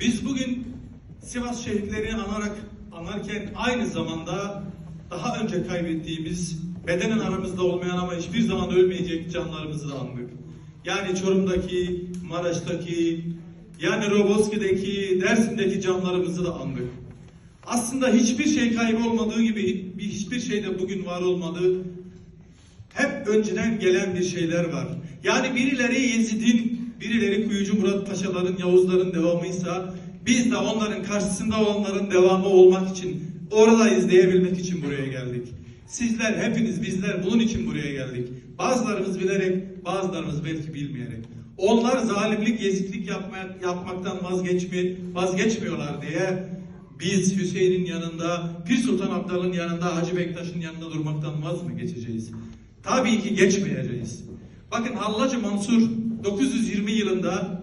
Biz bugün Sivas şehitlerini anarak anarken aynı zamanda daha önce kaybettiğimiz bedenen aramızda olmayan ama hiçbir zaman ölmeyecek canlarımızı da andık. Yani Çorum'daki, Maraş'taki, yani Roboski'deki, Dersim'deki canlarımızı da andık. Aslında hiçbir şey kaybolmadığı gibi bir hiçbir şey de bugün var olmadığı hep önceden gelen bir şeyler var. Yani birileri Yezid'in, Murat Paşaların, Yavuzların devamıysa biz de onların karşısında olanların devamı olmak için oradayız diyebilmek için buraya geldik. Sizler hepiniz bizler bunun için buraya geldik. Bazılarımız bilerek, bazılarımız belki bilmeyerek. Onlar zalimlik, yeziklik yapmaya, yapmaktan vazgeçmi, vazgeçmiyorlar diye biz Hüseyin'in yanında, Pir Sultan Abdal'ın yanında, Hacı Bektaş'ın yanında durmaktan vaz mı geçeceğiz? Tabii ki geçmeyeceğiz. Bakın Hallacı Mansur 920 yılında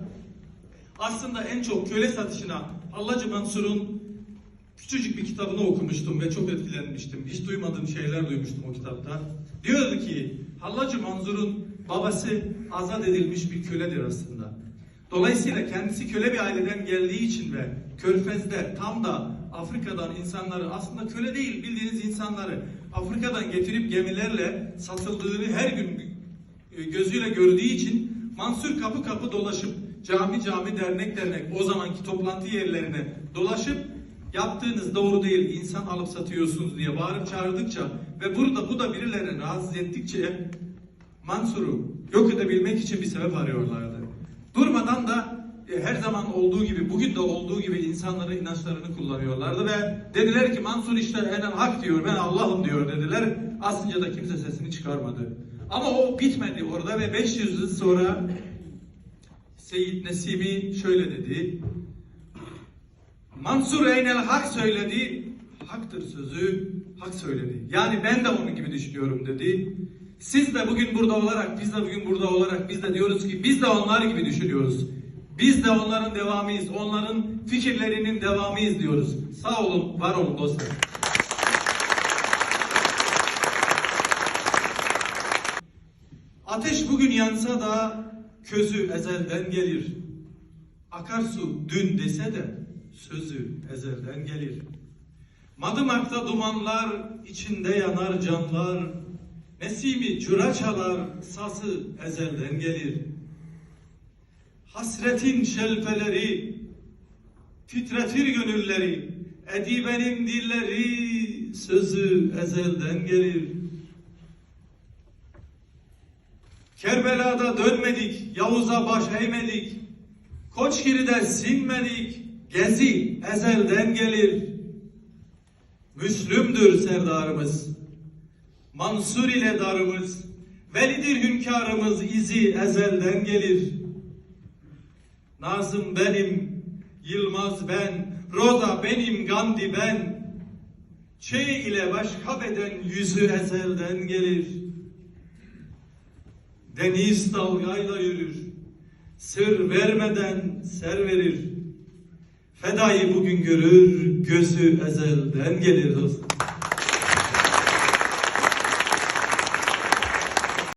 aslında en çok köle satışına Hallacı Mansur'un küçücük bir kitabını okumuştum ve çok etkilenmiştim. Hiç duymadığım şeyler duymuştum o kitapta. Diyordu ki Hallacı Mansur'un babası azat edilmiş bir köledir aslında. Dolayısıyla kendisi köle bir aileden geldiği için ve Körfez'de tam da Afrika'dan insanları aslında köle değil bildiğiniz insanları Afrika'dan getirip gemilerle satıldığını her gün e, gözüyle gördüğü için Mansur kapı kapı dolaşıp cami cami dernek dernek o zamanki toplantı yerlerine dolaşıp yaptığınız doğru değil insan alıp satıyorsunuz diye bağırıp çağırdıkça ve burada bu da birilerini rahatsız ettikçe Mansur'u yok edebilmek için bir sebep arıyorlardı. Durmadan da e, her zaman olduğu gibi, bugün de olduğu gibi insanların inançlarını kullanıyorlardı ve dediler ki Mansur işte enen hak diyor, ben Allah'ım diyor dediler. Aslında da kimse sesini çıkarmadı. Ama o bitmedi orada ve 500 yıl sonra Seyyid Nesimi şöyle dedi. Mansur Eynel hak söyledi, haktır sözü, hak söyledi. Yani ben de onun gibi düşünüyorum dedi. Siz de bugün burada olarak, biz de bugün burada olarak biz de diyoruz ki biz de onlar gibi düşünüyoruz. Biz de onların devamıyız, onların fikirlerinin devamıyız diyoruz. Sağ olun, var olun dostlar. Ateş bugün yansa da közü ezelden gelir. Akarsu dün dese de sözü ezelden gelir. Madımakta dumanlar, içinde yanar canlar. Nesimi cüra çalar, sası ezelden gelir. Hasretin şelpeleri, titretir gönülleri. Edibenin dilleri, sözü ezelden gelir. Kerbela'da dönmedik, Yavuz'a baş eğmedik. Koçgiri'de sinmedik, gezi ezelden gelir. Müslümdür serdarımız, Mansur ile darımız, Velidir hünkârımız izi ezelden gelir. Nazım benim, Yılmaz ben, Roza benim, Gandhi ben. Çey ile başka beden yüzü ezelden gelir. Deniz dalgayla yürür. Sır vermeden ser verir. Fedayı bugün görür, gözü ezelden gelir dostum.